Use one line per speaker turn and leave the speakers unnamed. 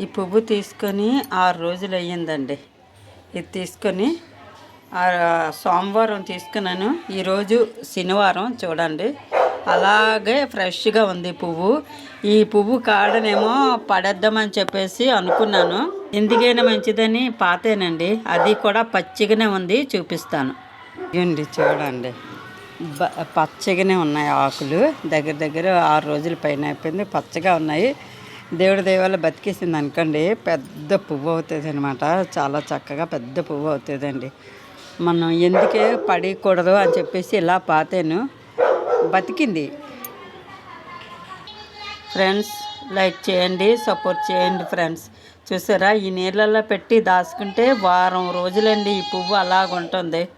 ఈ పువ్వు తీసుకొని ఆరు రోజులు అయ్యిందండి. ఇది తీసుకొని సోమవారం తీసుకున్నాను. ఈరోజు శనివారం చూడండి. అలాగే ఫ్రెష్గా ఉంది పువ్వు. ఈ పువ్వు కాడనేమో పడేద్దామని చెప్పేసి అనుకున్నాను. ఎందుకైనా మంచిదని పాతేనండి. అది కూడా పచ్చిగానే ఉంది చూపిస్తాను. ఇవ్వండి చూడండి. పచ్చగానే ఉన్నాయి ఆకులు. దగ్గర దగ్గర ఆరు రోజుల పైన అయిపోయింది పచ్చగా ఉన్నాయి. దేవుడి దేవాల బతికేసింది అనుకోండి పెద్ద పువ్వు అవుతుంది అనమాట చాలా చక్కగా పెద్ద పువ్వు అవుతుందండి. మనం ఎందుకే పడేయకూడదు అని చెప్పేసి ఇలా పాతాను బతికింది. ఫ్రెండ్స్ లైక్ చేయండి సపోర్ట్ చేయండి ఫ్రెండ్స్. చూసారా? ఈ నీళ్ళల్లో పెట్టి దాచుకుంటే వారం రోజులండి ఈ పువ్వు అలాగుంటుంది.